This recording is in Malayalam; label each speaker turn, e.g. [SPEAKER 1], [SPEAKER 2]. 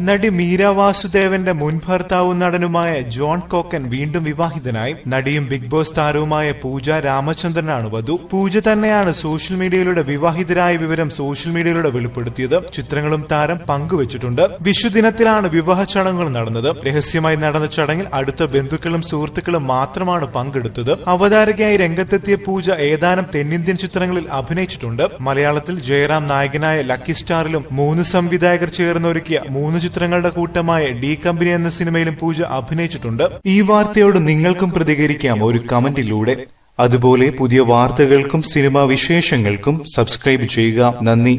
[SPEAKER 1] നടി മീര വാസുദേവന്റെ മുൻ ഭർത്താവും നടനുമായ ജോൺ കോക്കൻ വീണ്ടും വിവാഹിതനായി. നടിയും ബിഗ് ബോസ് താരവുമായ പൂജ രാമചന്ദ്രനാണ് വധു. പൂജ തന്നെയാണ് സോഷ്യൽ മീഡിയയിലൂടെ വിവാഹിതരായ വിവരം സോഷ്യൽ മീഡിയയിലൂടെ വെളിപ്പെടുത്തിയത്. ചിത്രങ്ങളും താരം പങ്കുവച്ചിട്ടുണ്ട്. വിഷുദിനത്തിലാണ് വിവാഹ ചടങ്ങുകൾ നടന്നത്. രഹസ്യമായി നടന്ന ചടങ്ങിൽ അടുത്ത ബന്ധുക്കളും സുഹൃത്തുക്കളും മാത്രമാണ് പങ്കെടുത്തത്. അവതാരകയായി രംഗത്തെത്തിയ പൂജ ഏതാനും തെന്നിന്ത്യൻ ചിത്രങ്ങളിൽ അഭിനയിച്ചിട്ടുണ്ട്. മലയാളത്തിൽ ജയറാം നായകനായ ലക്കി സ്റ്റാറിലും മൂന്ന് സംവിധായകർ ചേർന്നൊരുക്കിയ മൂന്ന് ചിത്രങ്ങളുടെ കൂട്ടമായ ഡി കമ്പനി എന്ന സിനിമയിലും പൂജ അഭിനയിച്ചിട്ടുണ്ട്. ഈ വാർത്തയോട് നിങ്ങൾക്കും പ്രതികരിക്കാം ഒരു കമന്റിലൂടെ. അതുപോലെ പുതിയ വാർത്തകൾക്കും സിനിമാ വിശേഷങ്ങൾക്കും സബ്സ്ക്രൈബ് ചെയ്യുക. നന്ദി.